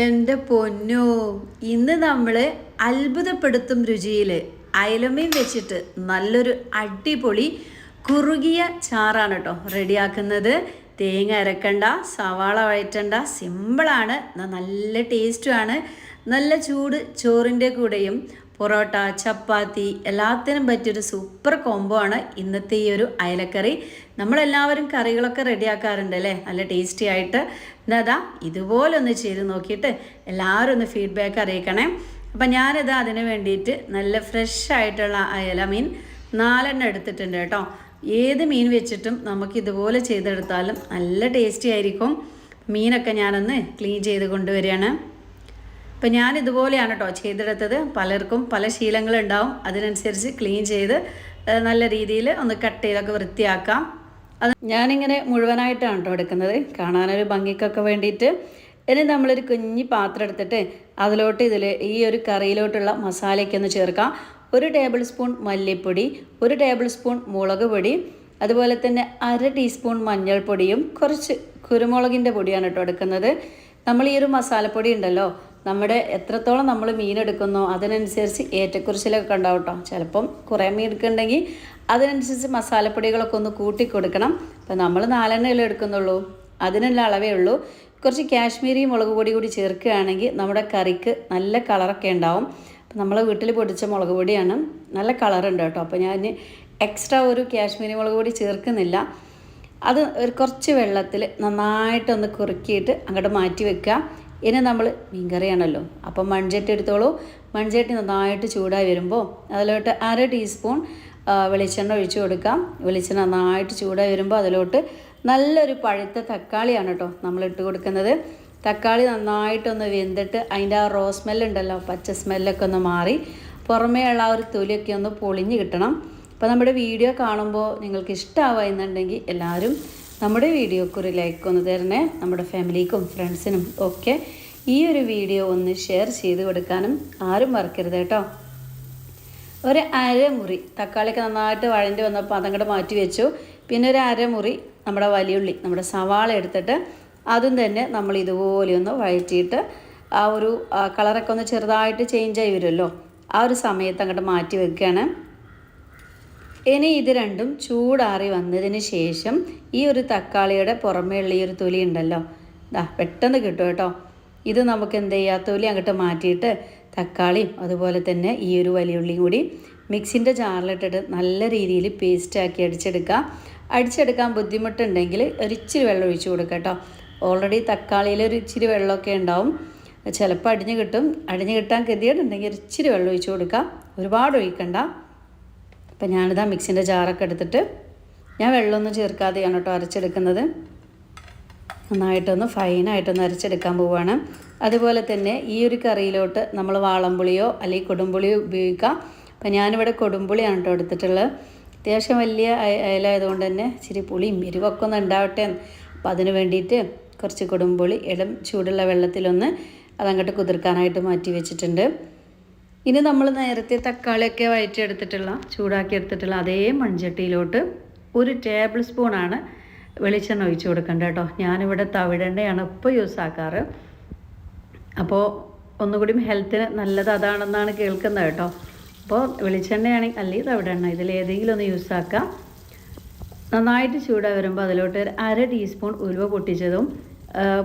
എന്റെ പൊന്നോ ഇന്ന് നമ്മൾ അത്ഭുതപ്പെടുത്തും രുചിയിൽ അയലമീൻ വെച്ചിട്ട് നല്ലൊരു അടിപൊളി കുറുകിയ ചാറാണ് കേട്ടോ റെഡിയാക്കുന്നത്. തേങ്ങ അരക്കണ്ട സവാള വഴറ്റണ്ട സിമ്പിളാണ് നല്ല ടേസ്റ്റുമാണ് നല്ല ചൂട് ചോറിന്റെ കൂടെയും പൊറോട്ട ചപ്പാത്തി എല്ലാത്തിനും പറ്റിയൊരു സൂപ്പർ കോംബോ ആണ് ഇന്നത്തെ ഈ ഒരു അയലക്കറി. നമ്മളെല്ലാവരും കറികളൊക്കെ റെഡിയാക്കാറുണ്ട് അല്ലേ? നല്ല ടേസ്റ്റി ആയിട്ട്. എന്നതാ ഇതുപോലെ ഒന്ന് ചെയ്ത് നോക്കിയിട്ട് എല്ലാവരും ഒന്ന് ഫീഡ്ബാക്ക് അറിയിക്കണേ. അപ്പം ഞാനിത് അതിന് വേണ്ടിയിട്ട് നല്ല ഫ്രഷ് ആയിട്ടുള്ള അയല മീൻ നാലെണ്ണം എടുത്തിട്ടുണ്ട് കേട്ടോ. ഏത് മീൻ വെച്ചിട്ടും നമുക്ക് ഇതുപോലെ ചെയ്തെടുത്താലും നല്ല ടേസ്റ്റി ആയിരിക്കും. മീനൊക്കെ ഞാനൊന്ന് ക്ലീൻ ചെയ്ത് കൊണ്ടുവരികയാണ്. അപ്പം ഞാൻ ഇതുപോലെയാണ് കേട്ടോ ചെയ്തെടുത്തത്. പലർക്കും പല ശീലങ്ങളുണ്ടാവും. അതിനനുസരിച്ച് ക്ലീൻ ചെയ്ത് നല്ല രീതിയിൽ ഒന്ന് കട്ട് ചെയ്തൊക്കെ വൃത്തിയാക്കാം. അത് ഞാനിങ്ങനെ മുഴുവനായിട്ടാണ് കേട്ടോ എടുക്കുന്നത്. കാണാനൊരു ഭംഗിക്കൊക്കെ വേണ്ടിയിട്ട്. ഇനി നമ്മളൊരു കുഞ്ഞി പാത്രം എടുത്തിട്ട് അതിലോട്ട് ഇതിൽ ഈ ഒരു കറിയിലോട്ടുള്ള മസാലയ്ക്ക് ഒന്ന് ചേർക്കാം. ഒരു ടേബിൾ സ്പൂൺ മല്ലിപ്പൊടി ഒരു ടേബിൾ സ്പൂൺ മുളക് പൊടി അതുപോലെ തന്നെ അര ടീസ്പൂൺ മഞ്ഞൾപ്പൊടിയും കുറച്ച് കുരുമുളകിന്റെ പൊടിയാണ് കേട്ടോ എടുക്കുന്നത്. നമ്മൾ ഈ ഒരു മസാലപ്പൊടി ഉണ്ടല്ലോ നമ്മുടെ എത്രത്തോളം നമ്മൾ മീൻ എടുക്കുന്നോ അതിനനുസരിച്ച് ഏറ്റക്കുറിച്ചിലൊക്കെ ഉണ്ടാവും കേട്ടോ. ചിലപ്പം കുറേ മീൻ എടുക്കുന്നുണ്ടെങ്കിൽ അതിനനുസരിച്ച് മസാലപ്പൊടികളൊക്കെ ഒന്ന് കൂട്ടി കൊടുക്കണം. അപ്പം നമ്മൾ നാലെണ്ണയല്ലേ എടുക്കുന്നുള്ളൂ. അതിനുള്ള അളവേ ഉള്ളൂ. കുറച്ച് കാശ്മീരി മുളക് പൊടി കൂടി ചേർക്കുകയാണെങ്കിൽ നമ്മുടെ കറിക്ക് നല്ല കളറൊക്കെ ഉണ്ടാവും. അപ്പം നമ്മൾ വീട്ടിൽ പൊടിച്ച മുളക് പൊടിയാണ്. നല്ല കളറുണ്ട് കേട്ടോ. അപ്പോൾ ഞാൻ എക്സ്ട്രാ ഒരു കാശ്മീരി മുളക് പൊടി ചേർക്കുന്നില്ല. അത് ഒരു കുറച്ച് വെള്ളത്തിൽ നന്നായിട്ടൊന്ന് കുറുക്കിയിട്ട് അങ്ങോട്ട് മാറ്റി വെക്കുക. ഇനി നമ്മൾ മീൻകറിയാണല്ലോ. അപ്പം മൺചട്ടി എടുത്തോളൂ. മൺചട്ടി നന്നായിട്ട് ചൂടായി വരുമ്പോൾ അതിലോട്ട് അര ടീസ്പൂൺ വെളിച്ചെണ്ണ ഒഴിച്ചു കൊടുക്കാം. വെളിച്ചെണ്ണ നന്നായിട്ട് ചൂടായി വരുമ്പോൾ അതിലോട്ട് നല്ലൊരു പഴുത്ത തക്കാളിയാണ് കേട്ടോ നമ്മൾ ഇട്ട് കൊടുക്കുന്നത്. തക്കാളി നന്നായിട്ടൊന്ന് വെന്തിട്ട് അതിന്റെ ആ റോ സ്മെല്ലുണ്ടല്ലോ പച്ച സ്മെല്ലൊക്കെ ഒന്ന് മാറി പുറമേ ഉള്ള ആ ഒരു തൊലിയൊക്കെ ഒന്ന് പൊളിഞ്ഞ് കിട്ടണം. അപ്പോൾ നമ്മുടെ വീഡിയോ കാണുമ്പോൾ നിങ്ങൾക്ക് ഇഷ്ടമാവുക എന്നുണ്ടെങ്കിൽ എല്ലാവരും നമ്മുടെ വീഡിയോക്ക് ഒരു ലൈക്ക് ഒന്ന് തരണേ. നമ്മുടെ ഫാമിലിക്കും ഫ്രണ്ട്സിനും ഒക്കെ ഈ ഒരു വീഡിയോ ഒന്ന് ഷെയർ ചെയ്ത് കൊടുക്കാനും ആരും മറക്കരുത് കേട്ടോ. ഒരു അരമുറി തക്കാളിയൊക്കെ നന്നായിട്ട് വഴണ്ടി വന്നപ്പോൾ അതങ്ങോട്ട് മാറ്റി വെച്ചു. പിന്നെ ഒരു അരമുറി നമ്മുടെ വലിയുള്ളി നമ്മുടെ സവാള എടുത്തിട്ട് അതും തന്നെ നമ്മൾ ഇതുപോലെ ഒന്ന് വഴറ്റിയിട്ട് ആ ഒരു കളറൊക്കെ ഒന്ന് ചെറുതായിട്ട് ചേഞ്ച് ആയി വരുമല്ലോ. ആ ഒരു സമയത്ത് അങ്ങോട്ട് മാറ്റി വെക്കുകയാണ്. ഇനി ഇത് രണ്ടും ചൂടാറി വന്നതിന് ശേഷം ഈ ഒരു തക്കാളിയുടെ പുറമേയുള്ള ഈ ഒരു തൊലി ഉണ്ടല്ലോ. ദാ പെട്ടെന്ന് കിട്ടും കേട്ടോ. ഇത് നമുക്ക് എന്ത് ചെയ്യുക തൊലി അങ്ങോട്ട് മാറ്റിയിട്ട് തക്കാളിയും അതുപോലെ തന്നെ ഈ ഒരു വലിയ വലിയുള്ളിയും കൂടി മിക്സിന്റെ ജാറിലിട്ടിട്ട് നല്ല രീതിയിൽ പേസ്റ്റാക്കി അടിച്ചെടുക്കുക അടിച്ചെടുക്കാൻ ബുദ്ധിമുട്ടുണ്ടെങ്കിൽ ഒരിച്ചിരി വെള്ളം ഒഴിച്ചു കൊടുക്കുക കേട്ടോ. ഓൾറെഡി തക്കാളിയിൽ ഒരു ഇച്ചിരി വെള്ളമൊക്കെ ഉണ്ടാവും. ചിലപ്പോൾ അടിഞ്ഞു കിട്ടും. അടിഞ്ഞു കിട്ടാൻ ഗതികേടുണ്ടെങ്കിൽ ഒരിച്ചിരി വെള്ളം ഒഴിച്ചു കൊടുക്കുക ഒരുപാട് ഒഴിക്കണ്ട. അപ്പം ഞാനിതാ മിക്സിന്റെ ജാറൊക്കെ എടുത്തിട്ട് ഞാൻ വെള്ളമൊന്നും ചേർക്കാതെയാണ് കേട്ടോ അരച്ചെടുക്കുന്നത്. നന്നായിട്ടൊന്ന് ഫൈനായിട്ടൊന്ന് അരച്ചെടുക്കാൻ പോവുകയാണ് അതുപോലെ തന്നെ ഈ ഒരു കറിയിലോട്ട് നമ്മൾ വാളംപുളിയോ അല്ലെങ്കിൽ കൊടുമ്പുളിയോ ഉപയോഗിക്കാം. അപ്പം ഞാനിവിടെ കൊടുമ്പുളിയാണ് കേട്ടോ എടുത്തിട്ടുള്ളത്. അത്യാവശ്യം വലിയ അയല ആയതുകൊണ്ട് തന്നെ ഇച്ചിരി പുളിയും എരിവൊക്കെ ഒന്ന് ഉണ്ടാവട്ടെ. അപ്പം അതിന് വേണ്ടിയിട്ട് കുറച്ച് കൊടുമ്പുളി ഇളം ചൂടുള്ള വെള്ളത്തിലൊന്ന് അതങ്ങോട്ട് കുതിർക്കാനായിട്ട് മാറ്റി വെച്ചിട്ടുണ്ട്. ഇനി നമ്മൾ നേരത്തെ തക്കാളിയൊക്കെ വഴറ്റിയെടുത്തിട്ടുള്ള ചൂടാക്കി എടുത്തിട്ടുള്ള അതേ മൺചട്ടിയിലോട്ട് ഒരു ടേബിൾ സ്പൂണാണ് വെളിച്ചെണ്ണ ഒഴിച്ചു കൊടുക്കേണ്ടത് കേട്ടോ. ഞാനിവിടെ തവിടെണ്ണയാണ് ഇപ്പോൾ യൂസ് ആക്കാറ്. അപ്പോൾ ഒന്നുകൂടി ഹെൽത്തിന് നല്ലത് അതാണെന്നാണ് കേൾക്കുന്നത് കേട്ടോ. അപ്പോൾ വെളിച്ചെണ്ണയാണെങ്കിൽ അല്ലെങ്കിൽ തവിടെണ്ണ ഇതിലേതെങ്കിലും ഒന്ന് യൂസ് ആക്കാം. നന്നായിട്ട് ചൂടായി വരുമ്പോൾ അതിലോട്ട് ഒരു അര ടീസ്പൂൺ ഉലുവ പൊട്ടിച്ചതും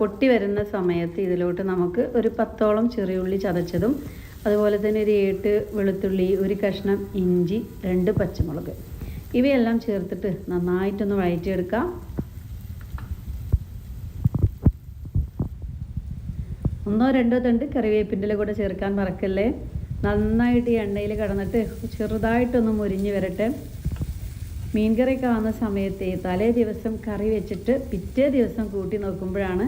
പൊട്ടി വരുന്ന സമയത്ത് ഇതിലോട്ട് നമുക്ക് ഒരു പത്തോളം ചെറിയുള്ളി ചതച്ചതും അതുപോലെ തന്നെ ഒരു ഏട്ട് വെളുത്തുള്ളി ഒരു കഷ്ണം ഇഞ്ചി രണ്ട് പച്ചമുളക്. ഇവയെല്ലാം ചേർത്തിട്ട് നന്നായിട്ടൊന്ന് വഴറ്റിയെടുക്കാം. ഒന്നോ രണ്ടോ തണ്ട് കറിവേപ്പിന്റെ കൂടെ ചേർക്കാൻ മറക്കല്ലേ? നന്നായിട്ട് ഈ എണ്ണയിൽ കടന്നിട്ട് ചെറുതായിട്ടൊന്ന് മുരിഞ്ഞ് വരട്ടെ. മീൻ കറിയൊക്കെ ആവുന്ന സമയത്ത് തലേ ദിവസം കറി വെച്ചിട്ട് പിറ്റേ ദിവസം കൂട്ടി നോക്കുമ്പോഴാണ്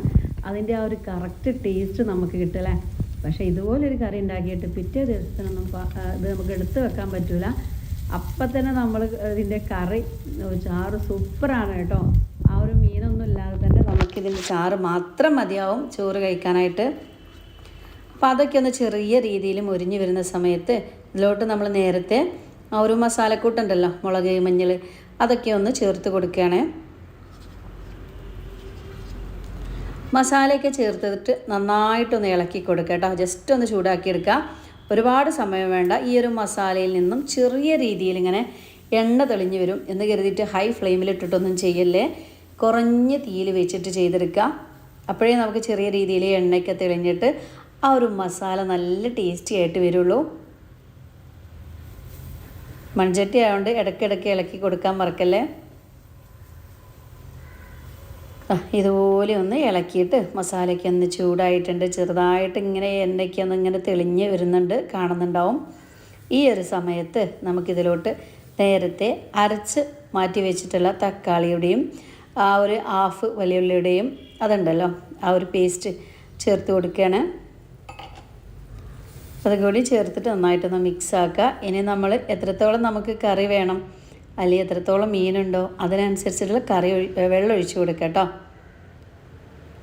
അതിന്റെ ആ ഒരു കറക്റ്റ് ടേസ്റ്റ് നമുക്ക് കിട്ടല്ലേ പക്ഷേ ഇതുപോലൊരു കറി ഉണ്ടാക്കിയിട്ട് പിറ്റേ ദിവസത്തിനൊന്നും ഇത് നമുക്ക് എടുത്തു വെക്കാൻ പറ്റില്ല അപ്പം തന്നെ നമ്മൾ ഇതിന്റെ കറി ചാറ് സൂപ്പറാണ് കേട്ടോ. ആ ഒരു മീനൊന്നും ഇല്ലാതെ തന്നെ നമുക്കിതിന്റെ ചാറ് മാത്രം മതിയാവും ചോറ് കഴിക്കാനായിട്ട്. അപ്പോൾ അതൊക്കെ ഒന്ന് ചെറിയ രീതിയിൽ മുരിഞ്ഞു വരുന്ന സമയത്ത് ഇതിലോട്ട് നമ്മൾ നേരത്തെ ആ ഒരു മസാലക്കൂട്ടുണ്ടല്ലോ മുളക് മഞ്ഞൾ അതൊക്കെ ഒന്ന് ചേർത്ത് കൊടുക്കുകയാണ്. മസാലയൊക്കെ ചേർത്തിട്ട് നന്നായിട്ടൊന്ന് ഇളക്കി കൊടുക്കുക കേട്ടോ. ജസ്റ്റ് ഒന്ന് ചൂടാക്കിയെടുക്കുക ഒരുപാട് സമയം വേണ്ട. ഈ ഒരു മസാലയിൽ നിന്നും ചെറിയ രീതിയിൽ ഇങ്ങനെ എണ്ണ തെളിഞ്ഞു വരും എന്ന് കരുതിയിട്ട് ഹൈ ഫ്ലെയിമിൽ ഫ്ലെയിമിലിട്ടിട്ടൊന്നും ചെയ്യല്ലേ. കുറഞ്ഞ തീയിൽ വെച്ചിട്ട് ചെയ്തെടുക്കുക. അപ്പോഴേ നമുക്ക് ചെറിയ രീതിയിൽ എണ്ണയൊക്കെ തെളിഞ്ഞിട്ട് ആ ഒരു മസാല നല്ല ടേസ്റ്റി ആയിട്ട് വരുള്ളൂ. മൺചട്ടി ആയതുകൊണ്ട് ഇടയ്ക്കിടയ്ക്ക് ഇളക്കി കൊടുക്കാൻ മറക്കല്ലേ? ഇതുപോലെ ഒന്ന് ഇളക്കിയിട്ട് മസാലയ്ക്ക് ഒന്ന് ചൂടായിട്ടുണ്ട്. ചെറുതായിട്ട് ഇങ്ങനെ എണ്ണയ്ക്ക് ഒന്ന് ഇങ്ങനെ തെളിഞ്ഞ് വരുന്നുണ്ട് കാണുന്നുണ്ടാവും. ഈ ഒരു സമയത്ത് നമുക്കിതിലോട്ട് നേരത്തെ അരച്ച് മാറ്റി വെച്ചിട്ടുള്ള തക്കാളിയുടെയും ആ ഒരു ഹാഫ് വലിയുള്ളിയുടെയും അതുണ്ടല്ലോ ആ ഒരു പേസ്റ്റ് ചേർത്ത് കൊടുക്കുകയാണ്. അതും കൂടി ചേർത്തിട്ട് നന്നായിട്ടൊന്ന് മിക്സ് ആക്കുക. ഇനി നമ്മൾ എത്രത്തോളം നമുക്ക് കറി വേണം അല്ലെങ്കിൽ എത്രത്തോളം മീനുണ്ടോ അതിനനുസരിച്ചിട്ടുള്ള കറി വെള്ളം ഒഴിച്ചു കൊടുക്കുക കേട്ടോ.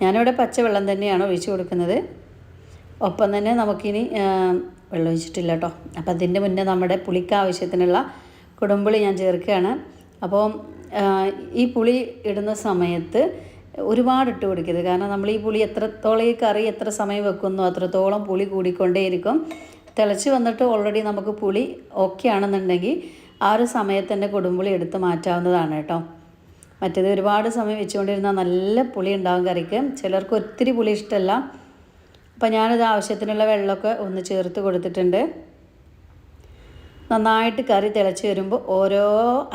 ഞാനിവിടെ പച്ചവെള്ളം തന്നെയാണ് ഒഴിച്ചു കൊടുക്കുന്നത്. ഒപ്പം തന്നെ നമുക്കിനി വെള്ളം ഒഴിച്ചിട്ടില്ല കേട്ടോ. അപ്പോൾ അതിന്റെ മുന്നേ നമ്മുടെ പുളിക്ക് ആവശ്യത്തിനുള്ള കുടംപുളി ഞാൻ ചേർക്കുകയാണ്. അപ്പോൾ ഈ പുളി ഇടുന്ന സമയത്ത് ഒരുപാട് ഇട്ട് കൊടുക്കരുത്. കാരണം നമ്മൾ ഈ പുളി എത്രത്തോളം ഈ കറി എത്ര സമയം വെക്കുന്നു അത്രത്തോളം പുളി കൂടിക്കൊണ്ടേയിരിക്കും. തിളച്ച് വന്നിട്ട് ഓൾറെഡി നമുക്ക് പുളി ഓക്കെ ആണെന്നുണ്ടെങ്കിൽ ആ ഒരു സമയത്ത് തന്നെ കൊടുമ്പുളി എടുത്ത് മാറ്റാവുന്നതാണ് കേട്ടോ. മറ്റേത് ഒരുപാട് സമയം വെച്ചുകൊണ്ടിരുന്ന നല്ല പുളി ഉണ്ടാവും കറിക്ക്. ചിലർക്ക് ഒത്തിരി പുളി ഇഷ്ടമല്ല. അപ്പോൾ ഞാനിത് ആവശ്യത്തിനുള്ള വെള്ളമൊക്കെ ഒന്ന് ചേർത്ത് കൊടുത്തിട്ടുണ്ട്. നന്നായിട്ട് കറി തിളച്ച് വരുമ്പോൾ ഓരോ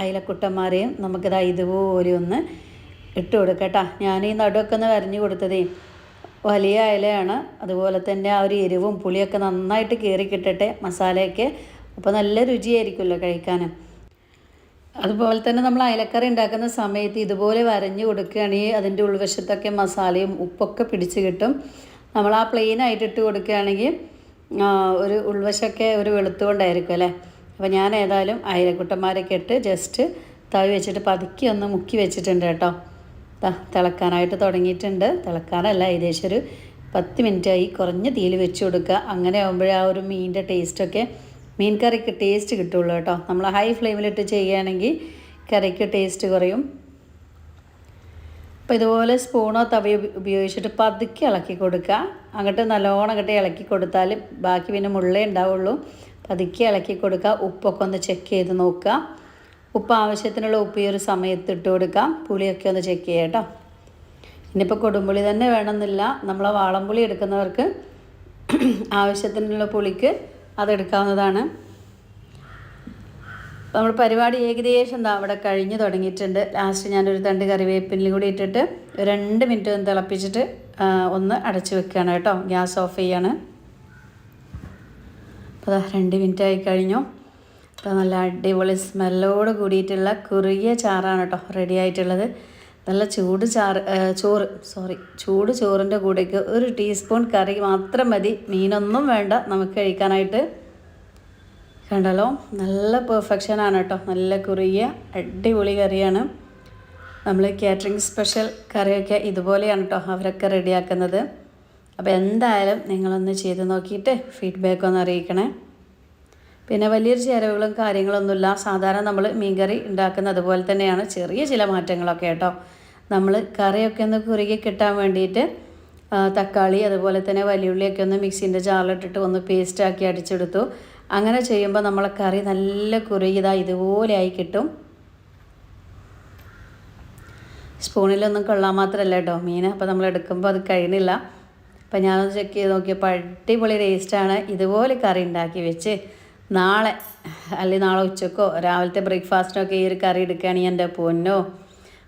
അയിലക്കുട്ടന്മാരെയും നമുക്കിതാ ഇതുപോലെ ഒന്ന് ഇട്ട് കൊടുക്കട്ടാ ഞാൻ ഈ നടുവൊക്കെ ഒന്ന് വരഞ്ഞു കൊടുത്തതേ. വലിയ അയലയാണ്. അതുപോലെ തന്നെ ആ ഒരു എരിവും പുളിയൊക്കെ നന്നായിട്ട് കയറി കിട്ടട്ടെ മസാലയൊക്കെ. അപ്പോൾ നല്ല രുചിയായിരിക്കുമല്ലോ കഴിക്കാൻ അതുപോലെ തന്നെ നമ്മൾ അയലക്കറി ഉണ്ടാക്കുന്ന സമയത്ത് ഇതുപോലെ വരഞ്ഞു കൊടുക്കുകയാണെങ്കിൽ അതിന്റെ ഉൾവശത്തൊക്കെ മസാലയും ഉപ്പൊക്കെ പിടിച്ച് കിട്ടും. നമ്മൾ ആ പ്ലെയിനായിട്ട് ഇട്ട് കൊടുക്കുകയാണെങ്കിൽ ഒരു ഉൾവശമൊക്കെ ഒരു വെളുത്തുകൊണ്ടായിരിക്കും അല്ലേ? അപ്പോൾ ഞാൻ ഏതായാലും അയലക്കുട്ടന്മാരൊക്കെ ഇട്ട് ജസ്റ്റ് തവി വെച്ചിട്ട് പതുക്കി ഒന്ന് മുക്കി വെച്ചിട്ടുണ്ട് കേട്ടോ. തിളക്കാനായിട്ട് തുടങ്ങിയിട്ടുണ്ട്. തിളക്കാനല്ല ഏകദേശം ഒരു പത്ത് മിനിറ്റായി കുറഞ്ഞ തീയിൽ വെച്ച് കൊടുക്കുക. അങ്ങനെ ആകുമ്പോഴേ ആ ഒരു മീനിന്റെ ടേസ്റ്റൊക്കെ മീൻ കറിക്ക് ടേസ്റ്റ് കിട്ടുള്ളൂ കേട്ടോ. നമ്മൾ ഹൈ ഫ്ലെയിമിലിട്ട് ചെയ്യുകയാണെങ്കിൽ കറിക്ക് ടേസ്റ്റ് കുറയും. അപ്പോൾ ഇതുപോലെ സ്പൂണോ തവയോ ഉപയോഗിച്ചിട്ട് പതുക്കെ ഇളക്കി കൊടുക്കുക. അങ്ങോട്ട് നല്ലോണം അങ്ങോട്ട് ഇളക്കി കൊടുത്താൽ ബാക്കി പിന്നെ മുള്ളേ ഉണ്ടാവുള്ളൂ. പതുക്കെ ഇളക്കി കൊടുക്കുക. ഉപ്പൊക്കെ ഒന്ന് ചെക്ക് ചെയ്ത് നോക്കുക. ഉപ്പ് ആവശ്യത്തിനുള്ള ഉപ്പ് ഈ ഒരു സമയത്ത് ഇട്ട് കൊടുക്കാം പുളിയൊക്കെ ഒന്ന് ചെക്ക് ചെയ്യാം കേട്ടോ. ഇനിയിപ്പോൾ കൊടുമ്പുളി തന്നെ വേണമെന്നില്ല. നമ്മൾ വാളംപുളി എടുക്കുന്നവർക്ക് ആവശ്യത്തിനുള്ള പുളിക്ക് അതെടുക്കാവുന്നതാണ്. നമ്മൾ പരിപാടി ഏകദേശം എന്താ അവിടെ കഴിഞ്ഞ് തുടങ്ങിയിട്ടുണ്ട്. ലാസ്റ്റ് ഞാനൊരു തണ്ട് കറിവേപ്പിനിൽ കൂടി ഇട്ടിട്ട് രണ്ട് മിനിറ്റ് ഒന്ന് തിളപ്പിച്ചിട്ട് ഒന്ന് അടച്ച് വെക്കുകയാണ് കേട്ടോ. ഗ്യാസ് ഓഫ് ചെയ്യാണ്. അപ്പോൾ രണ്ട് മിനിറ്റ് ആയി കഴിഞ്ഞു. അപ്പോൾ നല്ല അടിപൊളി സ്മെല്ലോട് കൂടിയിട്ടുള്ള കുറുകിയ ചാറാണ് കേട്ടോ റെഡി ആയിട്ടുള്ളത്. നല്ല ചൂട് ചാറ് ചോറ് സോറി ചൂട് ചോറിന്റെ കൂടേക്ക് ഒരു ടീസ്പൂൺ കറി മാത്രം മതി. മീനൊന്നും വേണ്ട. നമുക്ക് കഴിക്കാനായിട്ട് കണ്ടല്ലോ? നല്ല പെർഫെക്ഷനാണ് കേട്ടോ. നല്ല കുറിയ അടിപൊളി കറിയാണ്. നമ്മൾ കാറ്ററിംഗ് സ്പെഷ്യൽ കറിയൊക്കെ ഇതുപോലെയാണ് കേട്ടോ അവരൊക്കെ റെഡിയാക്കുന്നത്. അപ്പോൾ എന്തായാലും നിങ്ങളൊന്ന് ചെയ്ത് നോക്കിയിട്ട് ഫീഡ്ബാക്ക് ഒന്ന് അറിയിക്കണേ. പിന്നെ വലിയൊരു ചേരുവകളും കാര്യങ്ങളൊന്നുമില്ല. സാധാരണ നമ്മൾ മീൻകറി ഉണ്ടാക്കുന്നത് അതുപോലെ തന്നെയാണ്. ചെറിയ ചില മാറ്റങ്ങളൊക്കെ കേട്ടോ. നമ്മൾ കറിയൊക്കെ ഒന്ന് കുറുകി കിട്ടാൻ വേണ്ടിയിട്ട് തക്കാളി അതുപോലെ തന്നെ വലിയുള്ളിയൊക്കെ ഒന്ന് മിക്സിന്റെ ജാറിലിട്ടിട്ട് ഒന്ന് പേസ്റ്റാക്കി അടിച്ചെടുത്തു. അങ്ങനെ ചെയ്യുമ്പോൾ നമ്മളെ കറി നല്ല കുറുകിയതാ ഇതുപോലെ ആയി കിട്ടും. സ്പൂണിലൊന്നും കൊള്ളാൻ മാത്രമല്ല കേട്ടോ മീൻ അപ്പോൾ നമ്മൾ എടുക്കുമ്പോൾ അത് കഴിയണില്ല അപ്പോൾ ഞാനൊന്ന് ചെക്ക് ചെയ്ത് നോക്കിയപ്പോൾ അടിപൊളി ടേസ്റ്റാണ് ഇതുപോലെ കറി ഉണ്ടാക്കി വെച്ച് നാളെ അല്ലെങ്കിൽ നാളെ ഉച്ചക്കോ രാവിലത്തെ ബ്രേക്ക്ഫാസ്റ്റിനൊക്കെ ഈ ഒരു കറി എടുക്കുകയാണെങ്കിൽ എന്റെ പൊന്നോ.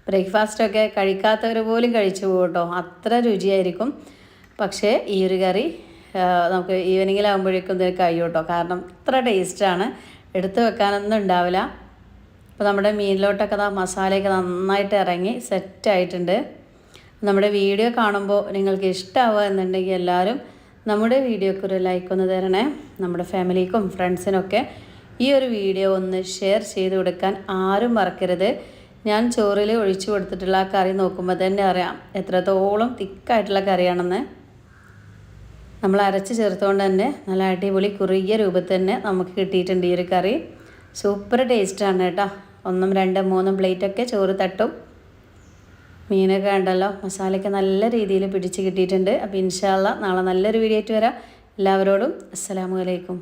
ബ്രേക്ക്ഫാസ്റ്റൊക്കെ കഴിക്കാത്തവർ പോലും കഴിച്ചു പോകും കേട്ടോ അത്ര രുചിയായിരിക്കും. പക്ഷേ ഈ ഒരു കറി നമുക്ക് ഈവനിങ്ങിലാകുമ്പോഴേക്കും ഇതൊക്കെ കഴിയും കേട്ടോ കാരണം ഇത്ര ടേസ്റ്റാണ് എടുത്തു വെക്കാനൊന്നും ഉണ്ടാവില്ല. അപ്പോൾ നമ്മുടെ മീനിലോട്ടൊക്കെ ദാ മസാലയൊക്കെ നന്നായിട്ട് ഇറങ്ങി സെറ്റായിട്ടുണ്ട്. നമ്മുടെ വീഡിയോ കാണുമ്പോൾ നിങ്ങൾക്ക് ഇഷ്ടമാവുക എന്നുണ്ടെങ്കിൽ എല്ലാവരും നമ്മുടെ വീഡിയോക്ക് ഒരു ലൈക്ക് ഒന്ന് തരണേ. നമ്മുടെ ഫാമിലിക്കും ഫ്രണ്ട്സിനൊക്കെ ഈ ഒരു വീഡിയോ ഒന്ന് ഷെയർ ചെയ്ത് കൊടുക്കാൻ ആരും മറക്കരുത്. ഞാൻ ചോറിൽ ഒഴിച്ചു കൊടുത്തിട്ടുള്ള ആ കറി നോക്കുമ്പോൾ തന്നെ അറിയാം എത്രത്തോളം തിക്കായിട്ടുള്ള കറിയാണെന്ന്. നമ്മൾ അരച്ച് ചേർത്തുകൊണ്ട് തന്നെ നല്ല അടിപൊളി കുറുകിയ രൂപത്തിൽ തന്നെ നമുക്ക് കിട്ടിയിട്ടുണ്ട് ഈ ഒരു കറി. സൂപ്പർ ടേസ്റ്റാണ് കേട്ടോ. ഒന്നും രണ്ടും മൂന്നും പ്ലേറ്റൊക്കെ ചോറ് തട്ടും. മീനൊക്കെ ഉണ്ടല്ലോ മസാലയൊക്കെ നല്ല രീതിയിൽ പിടിച്ച് കിട്ടിയിട്ടുണ്ട്. അപ്പോൾ ഇൻഷാല്ല നാളെ നല്ലൊരു വീഡിയോ ആയിട്ട് വരാം. എല്ലാവരോടും അസ്സലാമു അലൈക്കും.